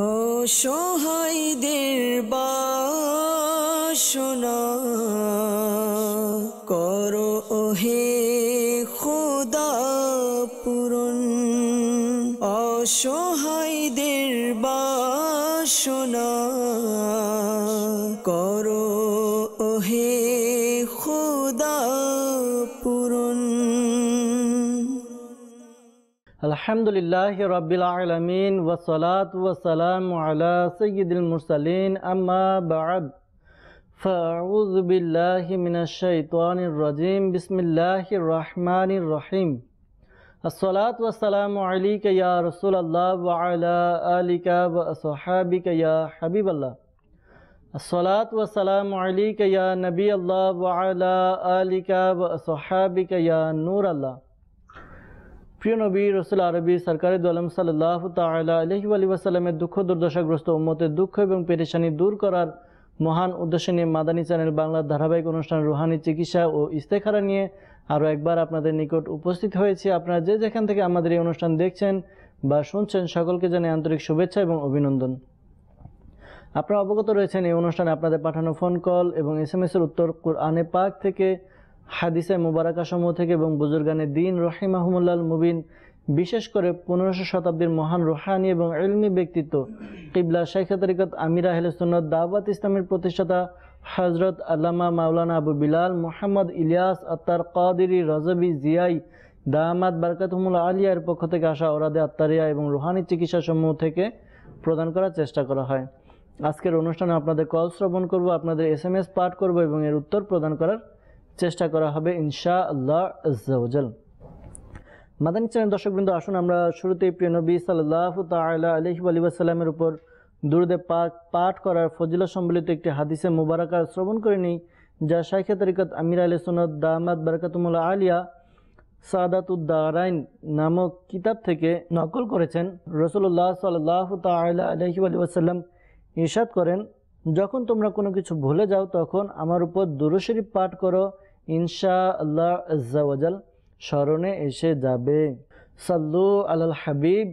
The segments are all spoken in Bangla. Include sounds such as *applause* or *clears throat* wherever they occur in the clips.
অসহায়দের বাসনা। করো ওহে খোদা পূরণ। অসহায়দের বাসনা। الحمد للہ رب العالمین وصلاۃ وسلام علی سید المرسلین، اما بعد، فاعوذ باللہ من الشیطان الرجیم، بسم اللہ الرحمن الرحیم۔ الصلاة والسلام علیک یا رسول اللہ وعلا آلک و اصحابک یا حبیب اللہ۔ الصلاة والسلام علیک یا نبی اللہ وعلا آلک و اصحابک یا نور اللہ۔ প্রিয় নবী, রসুল আরবি, সরকারি দোয়ালাম সাল্লাহ তালা আলহি আলী দুঃখ, দুর্দশাগ্রস্ত উম্মতের দুঃখ এবং পেরেশানি দূর করার মহান উদ্দেশ্য নিয়ে মাদানী চ্যানেল বাংলার ধারাবাহিক অনুষ্ঠান রুহানি, চিকিৎসা ও ইস্তেখারা নিয়ে আরও একবার আপনাদের নিকট উপস্থিত হয়েছি। আপনারা যে যেখান থেকে আমাদের এই অনুষ্ঠান দেখছেন বা শুনছেন, সকলকে জানিয়ে আন্তরিক শুভেচ্ছা এবং অভিনন্দন। আপনারা অবগত রয়েছেন, এই অনুষ্ঠানে আপনাদের পাঠানো ফোন কল এবং এস এম এর উত্তর কোরআনে পাক থেকে হাদিসে মুবারাকাসমূহ থেকে এবং বুজুর্গানে দিন রহিমাহমুল্লাল মুবিন, বিশেষ করে পনেরোশো শতাব্দীর মহান রোহানি এবং এলমি ব্যক্তিত্ব কিবলা শেখ তরিকত আমির আহলে সুন্নত দাওয়াত ইসলামের প্রতিষ্ঠাতা হজরত আল্লামা মাওলানা আবু বিলাল মোহাম্মদ ইলিয়াস আত্তার কাদিরি রজবি জিয়াই দামাদ বারকাতমুল আলিয়ার পক্ষ থেকে আসা ওরাদে আত্মারিয়া এবং রুহানি চিকিৎসা সমূহ থেকে প্রদান করার চেষ্টা করা হয়। আজকের অনুষ্ঠানে আপনাদের কল শ্রবণ করব, আপনাদের এস এম এস পাঠ করব এবং এর উত্তর প্রদান করার চেষ্টা করা হবে ইনশা আল্লাহ আজ্জাউজাল মাদানী চ্যানেল দর্শকবৃন্দ, আসুন আমরা শুরুতেই প্রিয় নবী সাল্লাহ তাল্লাহ আলহি আলী ওয়াসাল্লামের উপর দুরুদে পাক পাঠ করার ফজিলা সম্বলিত একটি হাদিসে মুবারাকা শ্রবণ করে নিই, যা শাইখে তরিকত আমির আলী সনদ দামাদ বারকাতুমুল্লাহ আলিয়া সাদাতুদ্দারাইন নামক কিতাব থেকে নকল করেছেন। রসুল্লাহ সাল্লাহ তাল্লাহ আলহি আলী ওয়াসাল্লাম ইরশাদ করেন, যখন তোমরা কোনো কিছু ভুলে যাও, তখন আমার উপর দুরুশরীফ পাঠ করো ইনশা আল্লাহ স্মরণে এসে যাবে। সাল্লু আলাল হাবিব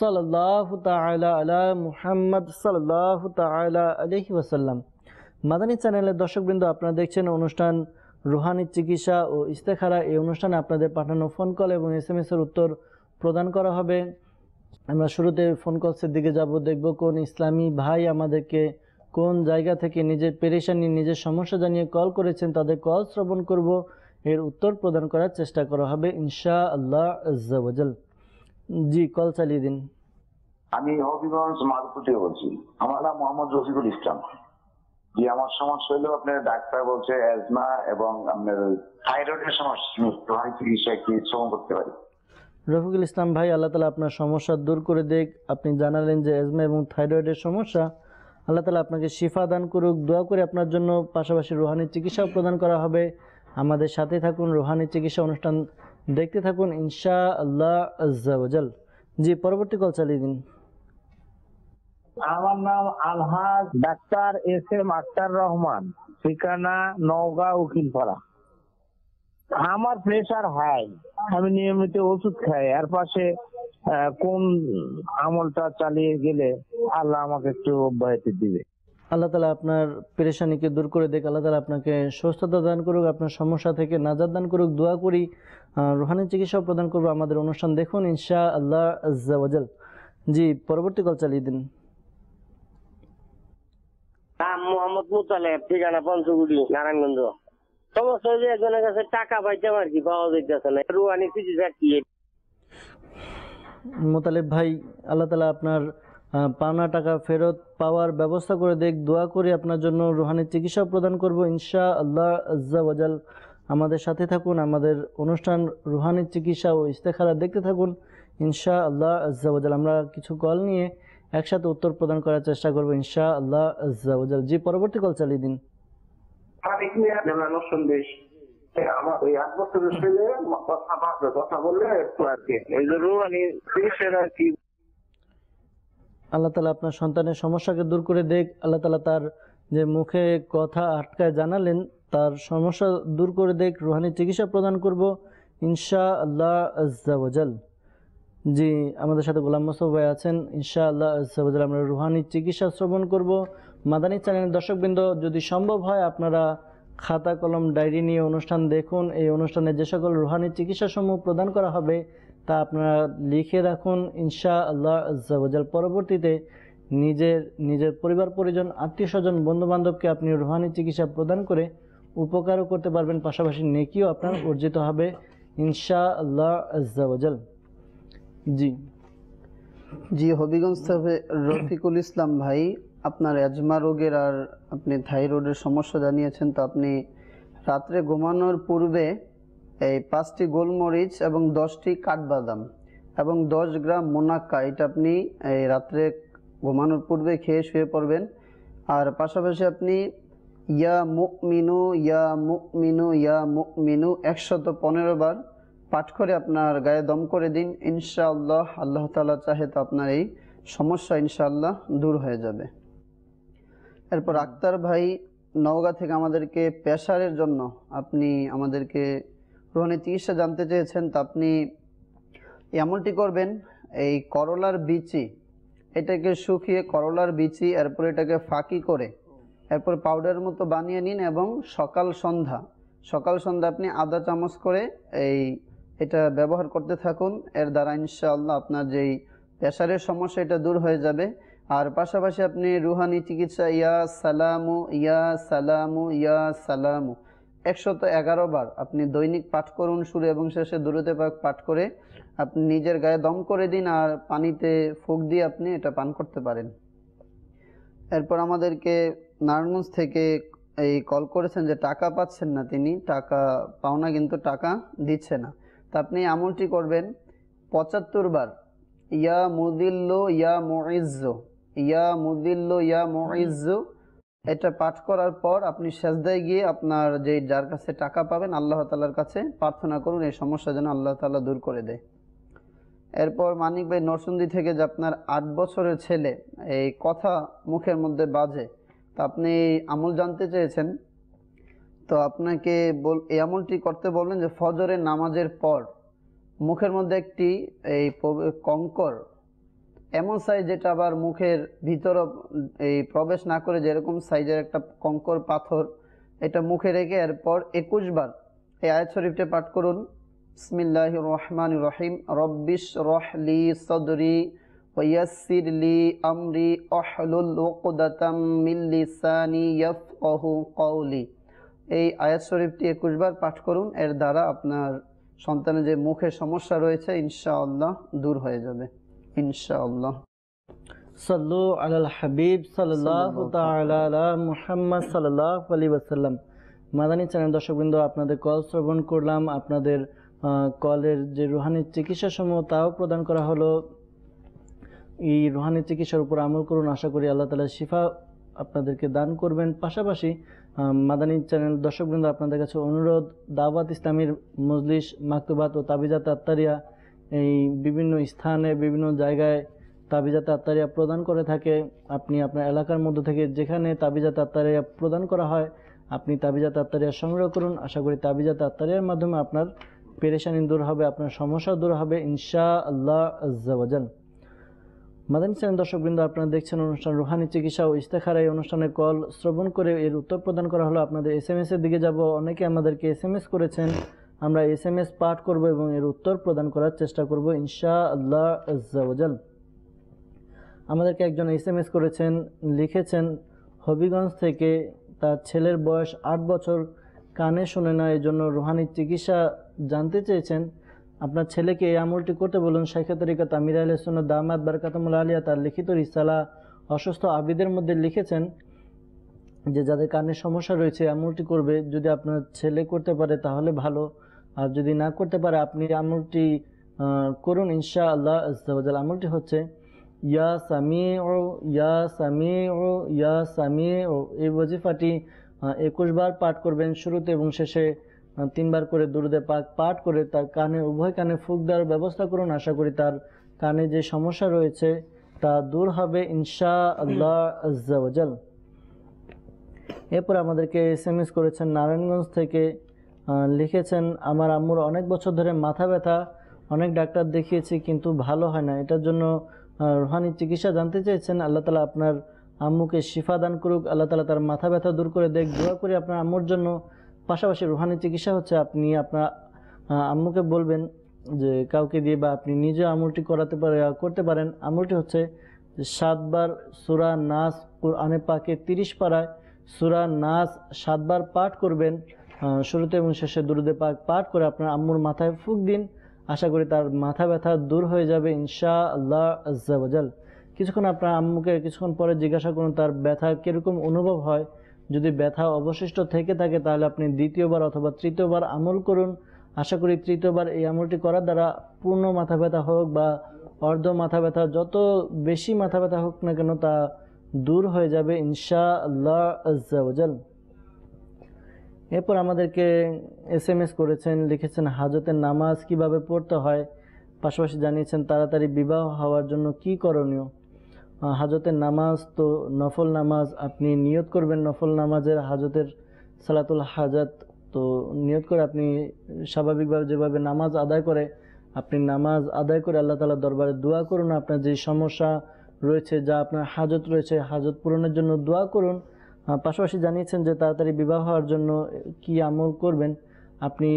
সাল্লাহ তালা আলা মুহাম্মদ সাল্লাহ তালা আলহি ওয়াসাল্লাম। মাদানী চ্যানেলের দর্শকবৃন্দ, আপনারা দেখছেন অনুষ্ঠান রুহানি চিকিৎসা ও ইস্তেখারা। এই অনুষ্ঠানে আপনাদের পাঠানো ফোন কল এবং এস এম এসের উত্তর প্রদান করা হবে। আমরা শুরুতে ফোন কলসের দিকে যাব, দেখব কোন ইসলামী ভাই আমাদেরকে কোন জায়গা থেকে নিজের পেরেশানি নিজের সমস্যা জানিয়ে কল করেছেন তাদের কল শ্রবণ করব। এর উত্তর প্রদান করার চেষ্টা করা হবে ইনশা আল্লাহ জি কল চালিয়ে দিন। আমি হবিগঞ্জ মাধুপুর থেকে বলছি। আমার নাম মোহাম্মদ রফিকুল ইসলাম। জি আমার সমস্যা হলো আপনার ডাক্তার বলছে অ্যাজমা এবং আপনার থাইরয়েডের সমস্যা। চিকিৎসা কি শ্রম করতে পারি। রফিকুল ইসলাম ভাই আল্লাহ তালা আপনার সমস্যা দূর করে দেখ আপনি জানালেন যে এজমা এবং থাইরয়েডের সমস্যা। আল্লাহ তালা আপনাকে শিফা দান করুক, দোয়া করে আপনার জন্য পাশাপাশি রোহানি চিকিৎসাও প্রদান করা হবে। আমাদের সাথে থাকুন, রোহানি চিকিৎসা অনুষ্ঠান দেখতে থাকুন ইনশা আল্লাহ আজ্জাওয়াজাল জি, পরবর্তী কল চালিয়ে দিন। আমার নাম আলহাজ doctor S M Akhtar Rahman, ঠিকানা নওগাঁ, উকিলপাড়া। আমার প্রেশার হাই আমি নিয়মিত ওষুধ খাই, আর পাশে কোন আমলটা চালিয়ে গেলে আল্লাহ আমাকে একটু অব্যাহতি দিবে। আল্লাহ তালা আপনার পেরেশানিকে দূর করে দেখ আল্লাহ তালা আপনাকে সুস্থতা দান করুক আপনার সমস্যা থেকে নাজাদ দান করুক দোয়া করি রুহানি চিকিৎসাও প্রদান করব আমাদের অনুষ্ঠান দেখুন ইনশা আল্লাহ আজ্জাওয়াজাল জি পরবর্তী কল চালিয়ে দিন। নাম মোহাম্মদ মুতালেব ঠিকানা পঞ্চগুড়ি নারায়ণগঞ্জ। সমস্যা হয়েছে একজনের কাছে টাকা পাইতাম আর কি পাওয়া যাইতেছে না। রুয়ানি চিকিৎসা কি মোতালেব ভাই, আল্লাহ তালা আপনার পাওনা টাকা ফেরত পাওয়ার ব্যবস্থা করে দেখ দোয়া করে আপনার জন্য রুহানি চিকিৎসা প্রদান করব ইনশা আল্লাহ আজ্জাওয়াজাল আমাদের সাথে থাকুন, আমাদের অনুষ্ঠান রুহানি চিকিৎসা ও ইস্তেখারা দেখতে থাকুন ইনশা আল্লাহ আজ্জাওয়াজাল আমরা কিছু কল নিয়ে একসাথে উত্তর প্রদান করার চেষ্টা করব ইনশা আল্লাহ আজ্জাওয়াজাল জি, পরবর্তী কল চালিয়ে দিন। আমার ওই আট বছরের ছেলে কথা বাড়বে কথা বললে একটু আর কি। এই যে রুয়ানি চিকিৎসাটা কি। আল্লাহ তালা আপনার সন্তানের সমস্যাকে দূর করে দেখ। আল্লাহ তালা তার যে মুখে কথা আটকায় জানালেন তার সমস্যা দূর করে দেখ। রুহানি চিকিৎসা প্রদান করব ইনশা আল্লাহ আজ্জাওয়াজাল জি আমাদের সাথে গোলাম মোস্তফা ভাই আছেন। ইনশাআল্লাহ আজ্জাওয়াজাল আমরা রুহানি চিকিৎসা শ্রবণ করব। মাদানী চ্যানেলের দর্শকবৃন্দ যদি সম্ভব হয় আপনারা খাতা, কলম, ডায়েরি নিয়ে অনুষ্ঠান দেখুন। এই অনুষ্ঠানে যে সকল রুহানি চিকিৎসা সমূহ প্রদান করা হবে, তা আপনারা লিখে রাখুন। ইনশা আল্লাহ আজ্জাওয়াজাল পরবর্তীতে নিজের নিজের পরিবার, পরিজন আত্মীয় স্বজন বন্ধু বান্ধবকে আপনি রুহানি চিকিৎসা প্রদান করে উপকারও করতে পারবেন। পাশাপাশি নেকিও আপনার অর্জিত হবে। ইনশা আল্লাহ আজ্জাওয়াজাল জি। জি, হবিগঞ্জ থেকে রফিকুল ইসলাম ভাই আপনার অ্যাজমা রোগের আর আপনি থাইরয়েডের সমস্যা জানিয়েছেন, তো আপনি রাত্রে ঘুমানোর পূর্বে এই পাঁচটি গোলমরিচ এবং দশটি কাঠবাদাম এবং দশ গ্রাম মোনাক্কা, এটা আপনি এই রাত্রে ঘুমানোর পূর্বে খেয়ে শুয়ে পড়বেন। আর পাশাপাশি আপনি ইয়া মুখ মিনু ইয়া মুখ মিনু ইয়া মুকমিনু একশত পনেরো বার পাঠ করে আপনার গায়ে দম করে দিন। ইনশাআল্লাহ, আল্লাহ তালা চাহে তো আপনার এই সমস্যা ইনশাআল্লাহ দূর হয়ে যাবে। এরপর আক্তার ভাই নওগাঁ থেকে আমাদেরকে প্রেশারের জন্য আপনি আমাদেরকে রোহানি চিকিৎসা জানতে চেয়েছেন, তা আপনি এমনটি করবেন, এই করলার বিচি, এটাকে শুকিয়ে করলার বিচি, এরপর এটাকে ফাঁকি করে, এরপর পাউডারের মতো বানিয়ে নিন এবং সকাল সন্ধ্যা সকাল সন্ধ্যা আপনি আদা চামচ করে এই এটা ব্যবহার করতে থাকুন, এর দ্বারা ইনশাআল্লাহ আপনার যেই প্রেশারের সমস্যা, এটা দূর হয়ে যাবে। আর পাশাপাশি আপনি রুহানি চিকিৎসা, ইয়া সালামু ইয়া সালামু ইয়া সালামু। একশত এগারো বার আপনি দৈনিক পাঠ করুন শুরু এবং শেষে দূরতে পাঠ করে আপনি নিজের গায়ে দম করে দিন আর পানিতে ফুক দিয়ে আপনি এটা পান করতে পারেন। এরপর আমাদেরকে নারায়ণগঞ্জ থেকে এই কল করেছেন যে টাকা পাচ্ছেন না তিনি, টাকা পাওনা কিন্তু টাকা দিচ্ছে না। তা আপনি আমলটি করবেন পঁচাত্তর বার। ইয়া মুদিল্লো, ইয়া মুইজ্জ ইয়া মুদিল্লো, ইয়া মুইজ্জ এটা পাঠ করার পর আপনি সেজদায় গিয়ে আপনার যে যার কাছে টাকা পাবেন, আল্লাহ তালার কাছে প্রার্থনা করুন, এই সমস্যা যেন আল্লাহ তালা দূর করে দেয়। এরপর মানিক ভাই নরসুন্দি থেকে যে আপনার আট বছরের ছেলে, এই কথা মুখের মধ্যে বাজে। তা আপনি আমল জানতে চেয়েছেন? তো আপনাকে বল, এই আমলটি করতে বললেন যে ফজরের নামাজের পর মুখের মধ্যে একটি এই কঙ্কর এমন সাইজ যেটা আবার মুখের ভিতর এই প্রবেশ না করে যেরকম সাইজের একটা কঙ্কর পাথর, এটা মুখে রেখে এরপর একুশ বার এই আয়াত শরীফটা পাঠ করুন। বিসমিল্লাহ রহমান রহিম। রব্বিশ রহলি সদরি ওয়াসির লি আমরি অহলুল উকদাতাম মিন লিসানি ইয়াফকাহু কওলি। এই আয়াত শরীফটি একুশ বার পাঠ করুন। এর দ্বারা আপনার সন্তানের যে মুখের সমস্যা রয়েছে, ইনশাআল্লাহ দূর হয়ে যাবে। ইনশাআল্লাহ। সাল্লু আলাল হাবিব সাল্লাল্লাহু তাআলা আলা মুহাম্মদ সাল্লাল্লাহু আলাইহি ওয়াসাল্লাম। মাদানী চ্যানেল দর্শকবৃন্দ আপনাদের কল শ্রবণ করলাম। আপনাদের কলের যে রুহানি চিকিৎসা সমূহ তাও প্রদান করা হলো। এই রুহানি চিকিৎসার উপর আমল করুন। আশা করি আল্লাহ তালা শিফা আপনাদেরকে দান করবেন। পাশাপাশি মাদানী চ্যানেল দর্শকবৃন্দ আপনাদের কাছে অনুরোধ দাওয়াত ইসলামীর মজলিস মাকতুবাত ও তাবিজাত আত্মারিয়া এই বিভিন্ন স্থানে, বিভিন্ন জায়গায় তাবিজাত আত্মারিয়া প্রদান করে থাকে। আপনি আপনার এলাকার মধ্য থেকে যেখানে তাবিজাত আত্মারিয়া প্রদান করা হয়, আপনি তাবিজাত আত্মারিয়া সংগ্রহ করুন। আশা করি তাবিজাত আত্মারিয়ার মাধ্যমে আপনার পেরেশানি দূর হবে, আপনার সমস্যা দূর হবে ইনশা আল্লাহ আজ্জাওয়াজাল মাদানী চ্যানেল দর্শকবৃন্দ, আপনারা দেখছেন অনুষ্ঠান রুহানি চিকিৎসা ও ইস্তেখার। এই অনুষ্ঠানে কল শ্রবণ করে এর উত্তর প্রদান করা হলো। আপনাদের এস এর দিকে যাব। অনেকে আমাদেরকে এস করেছেন। আমরা এস এম এস পাঠ করব এবং এর উত্তর প্রদান করার চেষ্টা করব ইনশা আল্লাহ আমাদেরকে একজন এস এম এস করেছেন, লিখেছেন, হবিগঞ্জ থেকে তার ছেলের বয়স আট বছর, কানে শুনে না এই জন্য রুহানির চিকিৎসা জানতে চেয়েছেন। আপনার ছেলেকে এই আমলটি করতে বলুন। শেখা তরিকা তামির আল সুন দামাদ বারকাতমুল আলিয়া তার লিখিত রিসালা অসুস্থ আবিদের মধ্যে লিখেছেন যে, যাদের কানের সমস্যা রয়েছে আমলটি করবে। যদি আপনার ছেলে করতে পারে, তাহলে ভালো। আর যদি না করতে পারে, আপনি আমলটি করুন ইনশা আল্লাহ আজ্জাওয়াজাল আমলটি হচ্ছে, ইয়া সামি ও ইয়া সামি ও ইয়া সামি ও এই ওজিফাটি একুশ বার পাঠ করবেন শুরুতে এবং শেষে তিনবার করে দুরুদে পাক পাঠ করে তার কানে, উভয় কানে ফুক দেওয়ার ব্যবস্থা করুন। আশা করি তার কানে যে সমস্যা রয়েছে, তা দূর হবে ইনশা আল্লাহ আজ্জাওয়াজাল এরপর আমাদেরকে এস এম এস করেছেন, নারায়ণগঞ্জ থেকে লিখেছেন, আমার আম্মুর অনেক বছর ধরে মাথা ব্যথা, অনেক ডাক্তার দেখিয়েছি, কিন্তু ভালো হয় না। এটার জন্য রুহানি চিকিৎসা জানতে চেয়েছেন। আল্লাহ তালা আপনার আম্মুকে শিফা দান করুক। আল্লাহ তালা তার মাথা ব্যথা দূর করে দেখ। দোয়া করে আপনার আম্মুর জন্য। পাশাপাশি রুহানি চিকিৎসা হচ্ছে, আপনি আপনার আম্মুকে বলবেন যে, কাউকে দিয়ে বা আপনি নিজে আমলটি করাতে পারে, করতে পারেন। আমলটি হচ্ছে সাতবার সুরা নাস কোরআনে পাকে তিরিশ পাড়ায় সুরা নাস সাতবার পাঠ করবেন। শুরুতে এবং শেষে দুরুদে পাক পাঠ করে আপনার আম্মুর মাথায় ফুক দিন। আশা করি তার মাথা ব্যথা দূর হয়ে যাবে ইনশা আল্লাহ আজ্জাওয়াজাল কিছুক্ষণ আপনার আম্মুকে কিছুক্ষণ পরে জিজ্ঞাসা করুন, তার ব্যথা কীরকম অনুভব হয়? যদি ব্যথা অবশিষ্ট থেকে থাকে, তাহলে আপনি দ্বিতীয়বার অথবা তৃতীয়বার আমল করুন। আশা করি তৃতীয়বার এই আমলটি করার দ্বারা পূর্ণ মাথা ব্যথা হোক বা অর্ধ মাথা ব্যথা, যত বেশি মাথা ব্যথা হোক না কেন, তা দূর হয়ে যাবে ইনশা আল্লাহ আজ্জাওয়াজাল এরপর আমাদেরকে এস এম এস করেছেন, লিখেছেন হাজতের নামাজ কীভাবে পড়তে হয়, পাশাপাশি জানিয়েছেন তাড়াতাড়ি বিবাহ হওয়ার জন্য কি করণীয়। হাজতের নামাজ তো নফল নামাজ, আপনি নিয়ত করবেন নফল নামাজের হাজতের সালাতুল হাজাত, তো নিয়ত করে আপনি স্বাভাবিকভাবে যেভাবে নামাজ আদায় করে, আপনি নামাজ আদায় করে আল্লাহ তালা দরবারে দোয়া করুন। আপনার যে সমস্যা রয়েছে, যা আপনার হাজত রয়েছে, হাজত পূরণের জন্য দোয়া করুন। পাশাপাশি জানিয়েছেন যে তাড়াতাড়ি বিবাহ হওয়ার জন্য কি আমল করবেন? আপনি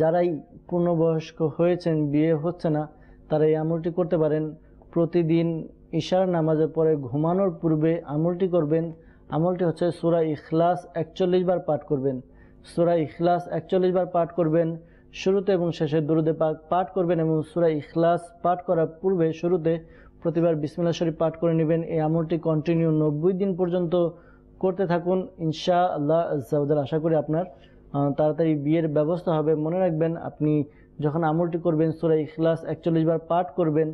যারাই পূর্ণবয়স্ক হয়েছেন, বিয়ে হচ্ছে না, তারা এই আমলটি করতে পারেন। প্রতিদিন ঈশার নামাজের পরে ঘুমানোর পূর্বে আমলটি করবেন। আমলটি হচ্ছে সুরা ইখলাস একচল্লিশ বার পাঠ করবেন। সুরা ইখলাস একচল্লিশ বার পাঠ করবেন। শুরুতে এবং শেষে দুরুদে পাক পাঠ করবেন এবং সুরা ইখলাস পাঠ করার পূর্বে শুরুতে প্রতিবার বিসমিল্লা শরীফ পাঠ করে নেবেন। এই আমলটি কন্টিনিউ নব্বই দিন পর্যন্ত করতে থাকুন। ইনশা আল্লাহ আশা করি আপনার তাড়াতাড়ি বিয়ের ব্যবস্থা হবে। মনে রাখবেন আপনি যখন আমলটি করবেন সুরা ইখলাস একচল্লিশ বার পাঠ করবেন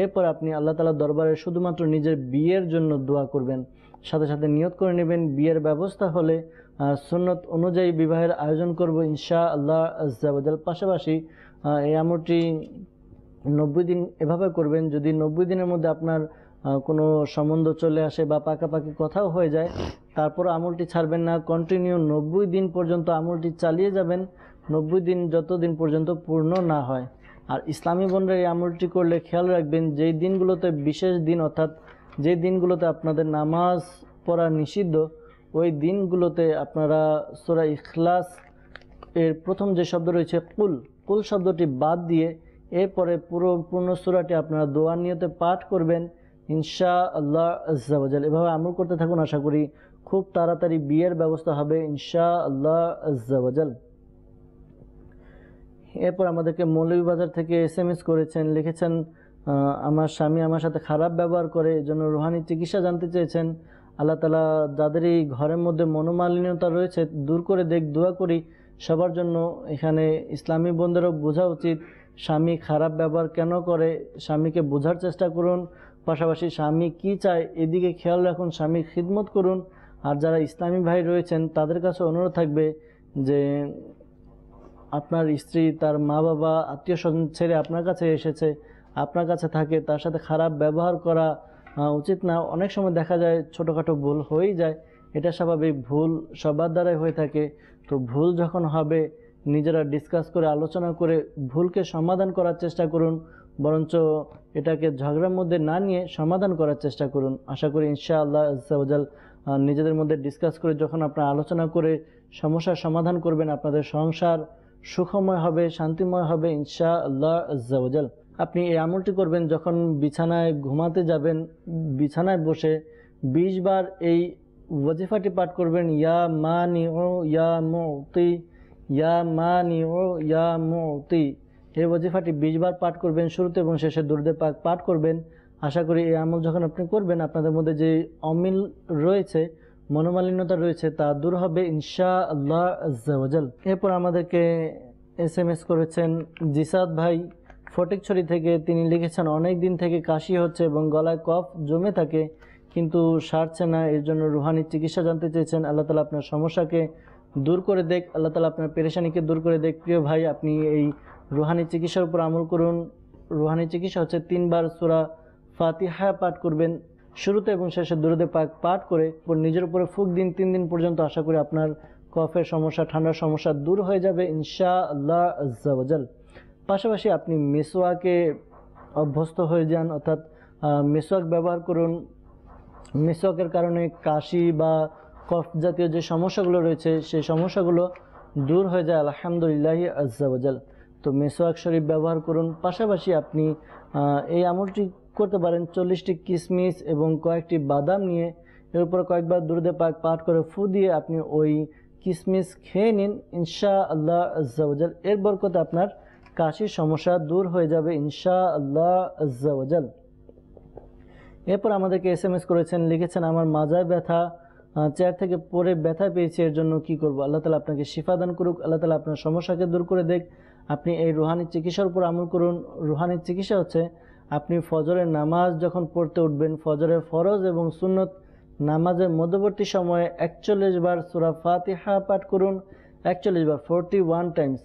এরপর আপনি আল্লাহ তালা দরবারে শুধুমাত্র নিজের বিয়ের জন্য দোয়া করবেন। সাথে সাথে নিয়ত করে নেবেন বিয়ের ব্যবস্থা হলে আহ, সুন্নত অনুযায়ী বিবাহের আয়োজন করব ইনশা আল্লাহ আজ্জাউদ্দাল পাশাপাশি এই আমলটি নব্বই দিন এভাবে করবেন, যদি নব্বই দিনের মধ্যে আপনার কোনো সম্বন্ধ চলে আসে বা পাকাপাকি কথাও হয়ে যায়, তারপর আমলটি ছাড়বেন না কন্টিনিউ নব্বই দিন পর্যন্ত আমলটি চালিয়ে যাবেন, নব্বই দিন যতদিন পর্যন্ত পূর্ণ না হয়। আর ইসলামী বোনরা এই আমলটি করলে খেয়াল রাখবেন, যেই দিনগুলোতে বিশেষ দিন, অর্থাৎ যে দিনগুলোতে আপনাদের নামাজ পড়া নিষিদ্ধ, ওই দিনগুলোতে আপনারা সোরা ইখলাস এর প্রথম যে শব্দ রয়েছে, কুল কুল শব্দটি বাদ দিয়ে এরপরে পুরো পূর্ণ সুরাটি আপনারা দোয়া নিয়তে পাঠ করবেন ইনশা আল্লাহ আজ্জাওয়াজাল এভাবে আমল করতে থাকুন, আশা করি খুব তাড়াতাড়ি বিয়ের ব্যবস্থা হবে ইনশা আল্লাহ আজ্জাওয়াজাল এরপর আমাদেরকে মৌলভীবাজার থেকে এস এম এস করেছেন, লিখেছেন আমার স্বামী আমার সাথে খারাপ ব্যবহার করে জন্য রুহানি চিকিৎসা জানতে চেয়েছেন। আল্লাহ তালা যাদের এই ঘরের মধ্যে মনোমালিন্যতা রয়েছে, দূর করে দেখ, দোয়া করি। সবার জন্য এখানে ইসলামী বন্ধুরও বোঝা উচিত। স্বামী খারাপ ব্যবহার কেন করে? স্বামীকে বোঝার চেষ্টা করুন। পাশাপাশি স্বামী কি চায় এদিকে খেয়াল রাখুন, স্বামীর খিদমত করুন। আর যারা ইসলামী ভাই রয়েছেন, তাদের কাছে অনুরোধ থাকবে যে আপনার স্ত্রী, তার মা বাবা, আত্মীয় স্বজন ছেড়ে আপনার কাছে এসেছে, আপনার কাছে থাকে, তার সাথে খারাপ ব্যবহার করা উচিত না। অনেক সময় দেখা যায় ছোটোখাটো ভুল হয়েই যায়। এটা স্বাভাবিক, ভুল সবার দ্বারাই হয়ে থাকে। তো ভুল যখন হবে নিজেরা ডিসকাস করে আলোচনা করে ভুলকে সমাধান করার চেষ্টা করুন বরঞ্চ এটাকে ঝগড়ার মধ্যে না নিয়ে সমাধান করার চেষ্টা করুন। আশা করি ইনশাআল্লাহ আহ, নিজেদের মধ্যে ডিসকাস করে যখন আপনারা আলোচনা করে সমস্যার সমাধান করবেন আপনাদের সংসার সুখময় হবে শান্তিময় হবে ইনশা আল্লাহ আজ্জাওয়াজাল আপনি এই আমলটি করবেন যখন বিছানায় ঘুমাতে যাবেন বিছানায় বসে বিশ বার এই ওয়াজিফাটি পাঠ করবেন ইয়া মানি ও ইয়া মুতি ইয়া মানি ও ইয়া মুতি। এই ওয়াজিফাটি বিশ বার পাঠ করবেন শুরুতে এবং শেষে দুর্দে পাক পাঠ করবেন। আশা করি এই আমল যখন আপনি করবেন, আপনাদের মধ্যে যে অমিল রয়েছে, মনোমালিন্যতা রয়েছে, তা দূর হবে ইনশা আল্লাহ আজ্জাওয়াজাল এরপর আমাদেরকে এস এম এস করেছেন জিসাদ ভাই। ফটিকছড়ি থেকে তিনি লিখেছেন, অনেক দিন থেকে কাশি হচ্ছে এবং গলায় কফ জমে থাকে, কিন্তু সারছে না, এর জন্য রুহানি চিকিৎসা জানতে চেয়েছেন। আল্লাহ তালা আপনার সমস্যাকে দূর করে দেখ, আল্লাহ তালা আপনার পেরেশানিকে দূর করে দেখ। প্রিয় ভাই, আপনি এই রুহানি চিকিৎসার উপর আমল করুন। রুহানি চিকিৎসা হচ্ছে তিনবার সুরা ফাতিহা পাঠ করবেন। শুরুতে এবং শেষে দুরুদে পাক পাঠ করে নিজের উপরে ফুক দিন, তিন দিন পর্যন্ত আশা করি আপনার কফের সমস্যা, ঠান্ডার সমস্যা দূর হয়ে যাবে ইনশা আল্লাহ আজ্জাওয়াজাল পাশাপাশি আপনি মেসোয়াকে অভ্যস্ত হয়ে যান, অর্থাৎ মেসোয়াক ব্যবহার করুন। মিসওয়াকের কারণে কাশি বা কফ জাতীয় যে সমস্যাগুলো রয়েছে, সেই সমস্যাগুলো দূর হয়ে যায়, আলহামদুলিল্লাহ আজ্জাওয়াজাল তো মেসোয়াক শরীফ ব্যবহার করুন। পাশাপাশি আপনি এই আমলটি করতে পারেন চল্লিশটি কিশমিশ এবং কয়েকটি বাদাম নিয়ে। এর উপর কয়েকবার দুরুদে পাক পাঠ করে ফু দিয়ে আপনি ওই কিশমিশ খেয়ে নিন ইনশা আল্লাহ আজ্জাওয়াজাল এর বরকতে আপনার কাশির সমস্যা দূর হয়ে যাবে ইনশা আল্লাহ আজ্জাওয়াজাল এরপর আমাদেরকে এস এম এস করেছেন, লিখেছেন, আমার মাজায় ব্যথা চেয়ার থেকে পরে ব্যথা পেয়েছি, এর জন্য কি করব? আল্লাহ তালা আপনাকে শিফা দান করুক, আল্লাহ তালা আপনার সমস্যাকে দূর করে দেখ। আপনি এই রুহানি চিকিৎসার উপর আমল করুন। রুহানি চিকিৎসা হচ্ছে, আপনি ফজরের নামাজ যখন পড়তে উঠবেন, ফজরের ফরজ এবং সুন্নত নামাজের মধ্যবর্তী সময়ে একচল্লিশ বার সুরা ফাতিহা পাঠ করুন, একচল্লিশ বার ফোরটি ওয়ান টাইমস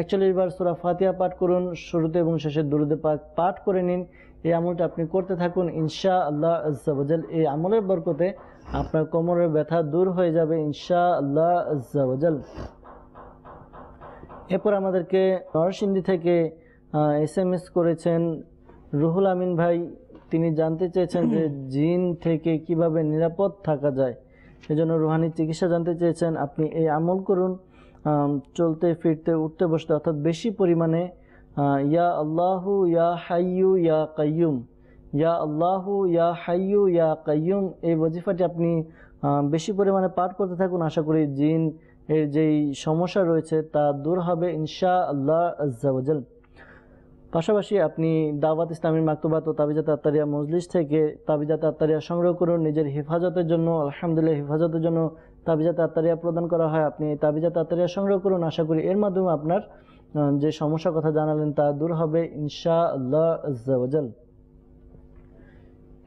একচল্লিশ বার সুরা ফাতিহা পাঠ করুন, শুরুতে এবং শেষে দুরুদে পাঠ করে নিন। এই আমলটা আপনি করতে থাকুন ইনশা আল্লাহ আজ্জাওয়াজাল এই আমলের বরকতে আপনার কোমরের ব্যথা দূর হয়ে যাবে ইনশা আল্লাহ আজ্জাওয়াজাল এরপর আমাদেরকে নরসিংদী থেকে এস এম এস করেছেন রুহুল আমিন ভাই। তিনি জানতে চেয়েছেন যে জিন থেকে কীভাবে নিরাপদ থাকা যায়। সেজন্য রুহানি চিকিৎসা জানতে চেয়েছেন, আপনি এই আমল করুন চলতে, ফিরতে, উঠতে, বসতে, অর্থাৎ বেশি পরিমাণে ইয়া আল্লাহু ইয়া হাইয়ু ইয়া কাইয়ুম। ইয়া আল্লাহু ইয়া হাইয়ু ইয়া কাইয়ুম। এই ওজিফাটি আপনি বেশি পরিমাণে পাঠ করতে থাকুন। আশা করি জিন এর যেই সমস্যা রয়েছে তা দূর হবে ইনশা আল্লাহ পাশাপাশি আপনি দাওয়াত ইসলামী মাকতুবাত ও তাবিজাত আত্তারিয়া মজলিস থেকে তাবিজাত আত্তারিয়া সংগ্রহ করুন। নিজের হেফাজতের জন্য, আলহামদুলিল্লাহ, হেফাজতের জন্য তাবিজাত আত্তারিয়া প্রদান করা হয়। আপনি তাবিজাত আত্তারিয়া সংগ্রহ করুন। আশা করি এর মাধ্যমে আপনার যে সমস্যার কথা জানালেন তা দূর হবে ইনশা আল্লাহ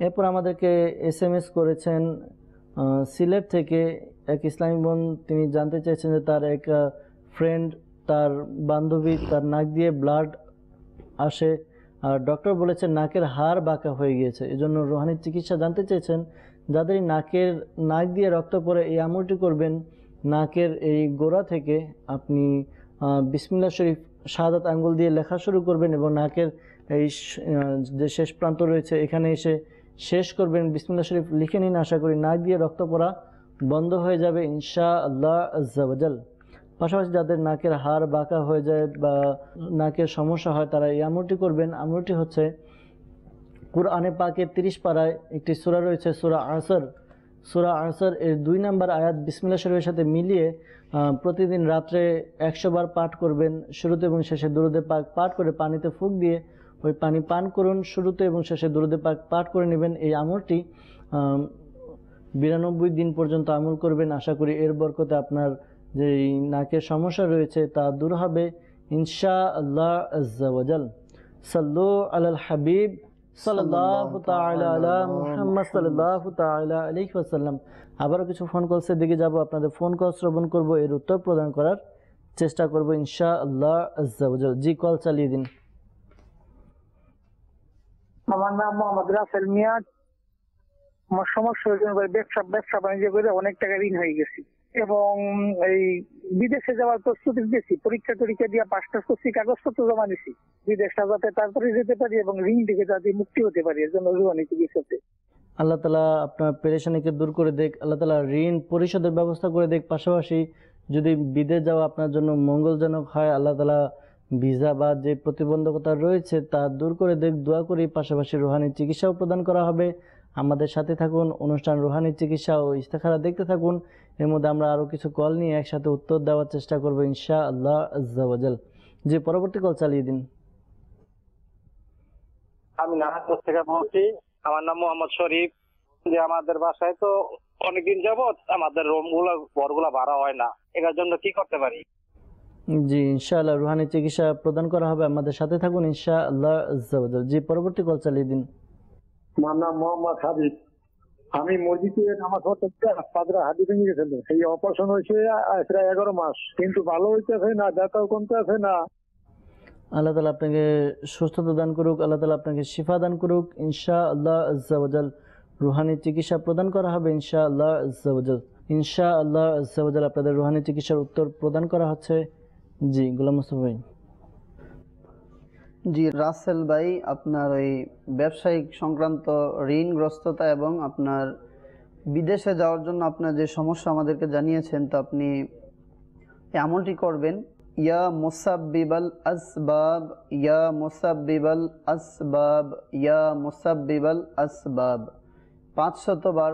এরপর আমাদেরকে এস এম এস করেছেন সিলেট থেকে এক ইসলামী বোন। তিনি জানতে চেয়েছেন যে তার এক ফ্রেন্ড তার বান্ধবী, তার নাক দিয়ে ব্লাড আসে। আর ডক্টর বলেছেন নাকের হাড় বাঁকা হয়ে গিয়েছে। এজন্য রোহানির চিকিৎসা জানতে চেয়েছেন, যাদের নাকের, নাক দিয়ে রক্ত পড়ে এই আমলটি করবেন, নাকের এই গোড়া থেকে আপনি আহ, বিসমিল্লাহ শরীফ শাহাদাত আঙ্গুল দিয়ে লেখা শুরু করবেন এবং নাকের এই যে শেষ প্রান্ত রয়েছে এখানে এসে শেষ করবেন। বিসমিল্লাহ শরীফ লিখে নিন আশা করি নাক দিয়ে রক্ত পড়া বন্ধ হয়ে যাবে ইনশা আল্লাহ আজ্জাওয়াজাল পাশাপাশি যাদের নাকের হাড় বাঁকা হয়ে যায় বা নাকের সমস্যা হয় তারা এই আমলটি করবেন। আমলটি হচ্ছে কুরআনে পাকে তিরিশ পাড়ায় একটি সূরা রয়েছে সূরা আসর সূরা আসর এর দুই নম্বর আয়াত বিসমিল্লাহ শরীফের সাথে মিলিয়ে প্রতিদিন রাত্রে একশো বার পাঠ করবেন শুরুতে এবং শেষে দুরুদে পাক পাঠ করে পানিতে ফুক দিয়ে ওই পানি পান করুন। শুরুতে এবং শেষে দুরুদে পাক পাঠ করে নেবেন। এই আমলটি বিরানব্বই দিন পর্যন্ত আমল করবেন। আশা করি এর বরকতে আপনার যে নাকের সমস্যা রয়েছে তা দূর হবে। ইনশা আল্লাহ সাল্লু আলাল হাবিব। সাল্লাল্লাহু তাআলা আলা মুহাম্মদ সাল্লাল্লাহু তাআলা আলাইহি ওয়াসাল্লাম। আবারও কিছু ফোন কলসের দিকে যাব আপনাদের ফোন কল শ্রবণ করব এর উত্তর প্রদান করার চেষ্টা করব ইনশা আল্লাহ জি কল চালিয়ে দিন। আমার নাম মোহাম্মদ রাসেল মিয়াজ আমার সমস্যা ব্যবসা ব্যবসা বাণিজ্য করে অনেক টাকা ঋণ হয়ে গেছি। এবং এই বিদেশে যাওয়ার প্রস্তুতি দিয়েছি পরীক্ষা টরীক্ষা দিয়ে পাশ টাস করছি কাগজপত্র জমা দিছি বিদেশটা যাতে তারপরে যেতে পারি এবং ঋণ থেকে যাতে মুক্তি হতে পারি, এর জন্য রুহানি চিকিৎসাতে আল্লাহ তালা আপনার পেরেশানিকে দূর করে দেখ, আল্লাহ তালা ঋণ পরিশোধের ব্যবস্থা করে দেখ। পাশাপাশি যদি বিদেশ যাওয়া আপনার জন্য মঙ্গলজনক হয়, আল্লাহ তালা ভিসা বা যে প্রতিবন্ধকতা রয়েছে তা দূর করে দেখ। দোয়া করি, পাশাপাশি রুহানি চিকিৎসাও প্রদান করা হবে। আমাদের সাথে থাকুন, অনুষ্ঠান রুহানি চিকিৎসা ও ইস্তেখারা দেখতে থাকুন। এর মধ্যে আমরা আরও কিছু কল নিয়ে একসাথে উত্তর দেওয়ার চেষ্টা করব ইনশা আল্লাহ আজ্জাওয়াজাল যে পরবর্তী কল চালিয়ে দিন। আমি নাহাজপুর থেকে বলছি আমার নাম মোহাম্মদ শরীফ। যে আমাদের বাসায় তো অনেকদিন যাবত আমাদের রুমগুলা ঘরগুলা ভাড়া হয় না। এটার জন্য কি করতে পারি? জি ইনশাআল্লাহ রুহানি চিকিৎসা প্রদান করা হবে আমাদের সাথে থাকুন ইনশাআল্লাহ জি পরবর্তী কল চালিয়ে দিন। আমার নাম মোহাম্মদ হাবিব। আমি মসজিদে নামাজ পড়তে পাদরা হাতি ভেঙে গেছিল সেই অপারেশন হয়েছে প্রায় এগারো মাস। কিন্তু ভালো হইতেছে না, ব্যথাও কমতেছে না। আল্লাহ তালা আপনাকে সুস্থতা দান করুক, আল্লাহ তালা আপনাকে শিফা দান করুক। ইনশা আল্লাহ আজ্জাওয়াজাল রুহানি চিকিৎসা প্রদান করা হবে ইনশা আল্লাহ আজ্জাওয়াজাল। ইনশা আল্লাহ আজ্জাওয়াজাল আপনাদের রুহানি চিকিৎসার উত্তর প্রদান করা হচ্ছে। জি, গোলাম মুস্তফা জি, রাসেল ভাই, আপনার ওই ব্যবসায়িক সংক্রান্ত ঋণগ্রস্ততা এবং আপনার বিদেশে যাওয়ার জন্য আপনার যে সমস্যা আমাদেরকে জানিয়েছেন, তো আপনি এই আমলটি করবেন, ইয়া মুসাব্বিবাল আসবাব, ইয়া মুসাব্বিবাল আসবাব, ইয়া মুসাব্বিবাল আসবাব। পাঁচ শতবার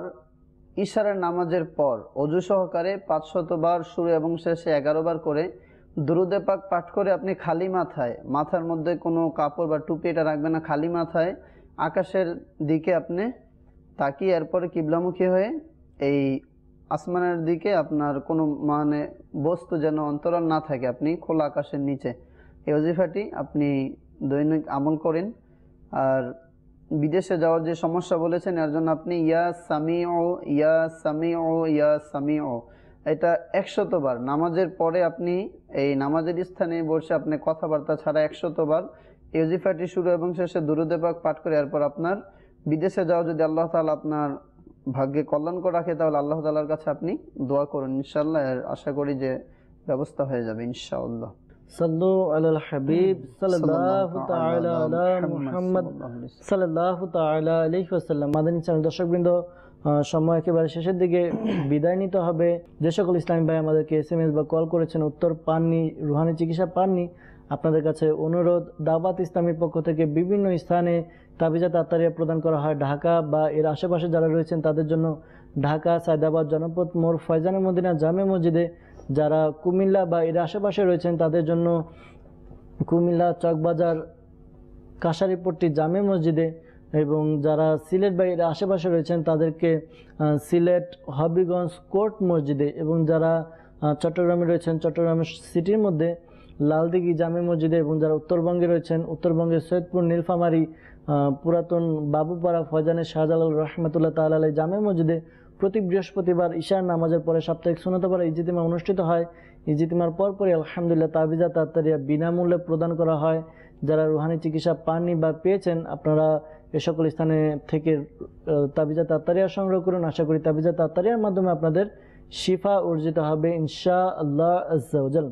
ইশারের নামাজের পর, অজু সহকারে পাঁচ শতবার শুরু এবং শেষে এগারো বার করে দুরুদে পাক পাঠ করে আপনি খালি মাথায়, মাথার মধ্যে কোনো কাপড় বা টুপি এটা রাখবেন না, খালি মাথায় আকাশের দিকে আপনি তাকিয়ে এরপরে কিবলামুখী হয়ে এই আসমানের দিকে আপনার কোনো মানে বস্তু যেন অন্তরাল না থাকে, আপনি খোলা আকাশের নিচে। এই অজিফাটি আপনি দৈনিক আমল করেন। আর বিদেশে যাওয়ার যে সমস্যা বলেছেন, এর জন্য আপনি ইয়া সামি ও ইয়া সামি ও ইয়া সামি ও এটা একশতবার। নামাজের পরে আপনি এই নামাজের স্থানে বসে আপনি কথাবার্তা ছাড়া একশতবার এই অজিফাটি শুরু এবং শেষে দুরুদে পাক পাঠ করে এরপর আপনার বিদেশে যাওয়া যদি আল্লাহ তাআলা আপনার ভাগ্যে কল্যাণকর রাখে তাহলে আল্লাহ তাআলার কাছে আপনি দোয়া করুন। ইনশাল্লাহ আর আশা করি যে ব্যবস্থা হয়ে যাবে ইনশাআল্লাহ। মাদানী চ্যানেল দর্শকবৃন্দ সময় একেবারে শেষের দিকে *clears throat* বিদায় নিতে হবে। যে সকল ইসলামী ভাই আমাদেরকে এস এম এস বা কল করেছেন উত্তর পাননি রুহানি চিকিৎসা পাননি আপনাদের কাছে অনুরোধ দাওয়াত ইসলামীর পক্ষ থেকে বিভিন্ন স্থানে তাবিজাত আত্মারিয়া প্রদান করা হয় ঢাকা বা এর আশেপাশে যারা রয়েছেন তাদের জন্য ঢাকা সায়দাবাদ জনপদ মোড় ফয়জানে মদিনা জামে মসজিদে যারা কুমিল্লা বা এর আশেপাশে রয়েছেন তাদের জন্য কুমিল্লা চকবাজার কাশারিপট্টি জামে মসজিদে এবং যারা সিলেট বা এর আশেপাশে রয়েছেন, তাদেরকে সিলেট হবিগঞ্জ কোর্ট মসজিদে এবং যারা চট্টগ্রামে রয়েছেন চট্টগ্রামের সিটির মধ্যে লালদিঘি জামে মসজিদে এবং যারা উত্তরবঙ্গে রয়েছেন, উত্তরবঙ্গের সৈয়দপুর, নীলফামারী পুরাতন বাবুপাড়া ফয়জানের শাহজালাল রহমতুল্লাহ তাল্লাহ জামে মসজিদে প্রতি বৃহস্পতিবার ঈশার নামাজের পরে সাপ্তাহিক সুনতপাড়া ইজিতিমা অনুষ্ঠিত হয়। ইজিতিমার পরপরই আলহামদুলিল্লাহ তাবিজা তাত্তারিয়া বিনামূল্যে প্রদান করা হয়। যারা রুহানি চিকিৎসা পাননি বা পেয়েছেন, আপনারা এ সকল স্থানে থেকে তাবিজা তাত্তারিয়া সংগ্রহ করুন। আশা করি তাবিজা তাত্তারিয়ার মাধ্যমে আপনাদের শিফা অর্জিত হবে ইনশা আল্লাহ আজ্জাউজাল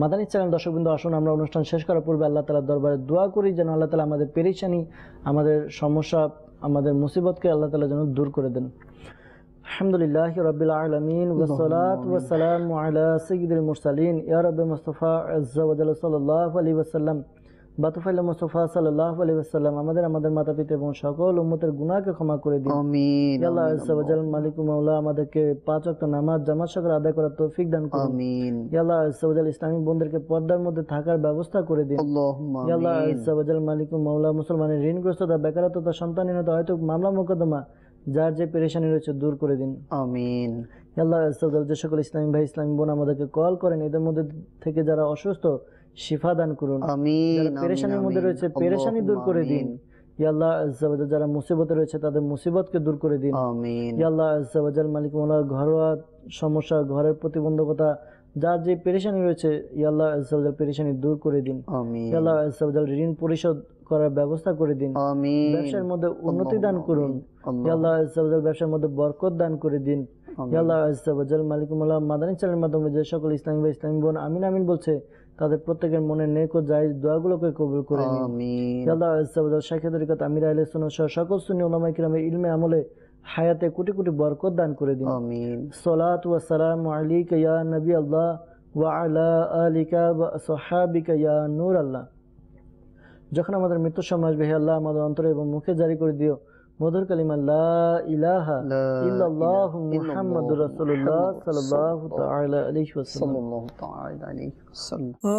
মাদানী চ্যানেল, দর্শকবৃন্দ, আসুন, আমরা অনুষ্ঠান শেষ করার পূর্বে আল্লাহ তালার দরবারে দোয়া করি, যেন আল্লাহ তালা আমাদের পেরেশানি, আমাদের সমস্যা, আমাদের মুসিবতকে আল্লাহ তালা যেন দূর করে দেন। আলহামদুলিল্লাহ রবিল আলমিন ওসলাত ওসালাম আলা সঈদুল মুরসালিন। ইয়া রব্বে মুস্তফা আজ্জাওয়াজাল সাল্লাহ আলী ওসাল্লাম বাতুফাইল্লা মুস্তফা সাল্লাহ আলী আমাদের আমাদের মাতা পিতা এবং সকল উম্মতের গুনাহকে ক্ষমা করে দিন। আল্লাহ মালিক মাওলা আমাদেরকে পাঁচ ওয়াক্ত নামাজ জামাত আদায় করার তৌফিক দান করুন। আল্লাহ ইসলামী বোনদেরকে পর্দার মধ্যে থাকার ব্যবস্থা করে দিন। আল্লাহ মালিক মাওলা মুসলমানের ঋণগ্রস্ততা বেকারত্বতা সন্তানহীনতা হয়তো মামলা মোকদ্দমা যার যে পেরেশানি রয়েছে দূর করে দিন। আমিন। আল্লাহ যে সকল ইসলামী ভাই ইসলামী বোন আমাদেরকে কল করেন এদের মধ্যে থেকে যারা অসুস্থ শিফা দান করুন। আমিন পেরেশানির মধ্যে রয়েছে পেরেশানি দূর করে দিন। যারা মুসিবতে রয়েছে তাদের মুসিবতকে দূর করে দিন। মালিক মাওলা ঘরোয়া সমস্যা ঘরের প্রতিবন্ধকতা যার যে পেরেশানি রয়েছে ইয়া আল্লাহ পেরেশানি দূর করে দিন। আমিন। ইয়া ঋণ পরিশোধ করার ব্যবস্থা করে দিন। ব্যবসার মধ্যে উন্নতি দান করুন। ইয়া আল্লাহ ব্যবসার মধ্যে বরকত দান করে দিন। ইয়া আল্লাহ আজ্জাওয়াজাল মালিক মাওলা মাদানী চ্যানেলের মাধ্যমে যে সকল ইসলামী বা ইসলামী বোন আমিন আমিন বলছে তাদের প্রত্যেকের মনে নেক ও জায়েজ দোয়াগুলোকে কবুল করে নিন। আমিন। আল্লাহ আজ্জাওয়াজাল শাইখে তরিকত আমির আহলে সুন্নাহ সহ সকল সুন্নি উলামায়ে কিরামের ইলমে আমলে হায়াতে কোটি কোটি বরকত দান করে দিন। আমিন। সালাত ওয়া সালাম আলাইকা ইয়া নবী আল্লাহ ওয়া আলা আলিকা ওয়া সাহাবিকা ইয়া নূর আল্লাহ। যখন আমাদের মৃত্যুর সময় আসবে হে আল্লাহ আমাদের অন্তরে এবং মুখে জারি করে দিও। মধুর কালিমা লা ইলাহা লা ইল্লাল্লাহু ইলাহা মুহাম্মাদুর ইল্লাল্লাহ রাসূলুল্লাহ মুহাম্মাদুর সাল্লাল্লাহু তাআলা আলাইহি ওয়াসাল্লাম সাল্লাল্লাহু তাআলা আলাইহি ওয়াসাল্লাম ও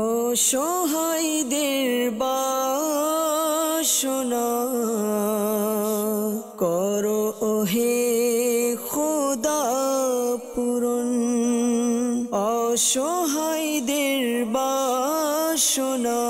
সহায়দের বাসনা করো ওহে খোদা পূরণ অসহায়দের বাসনা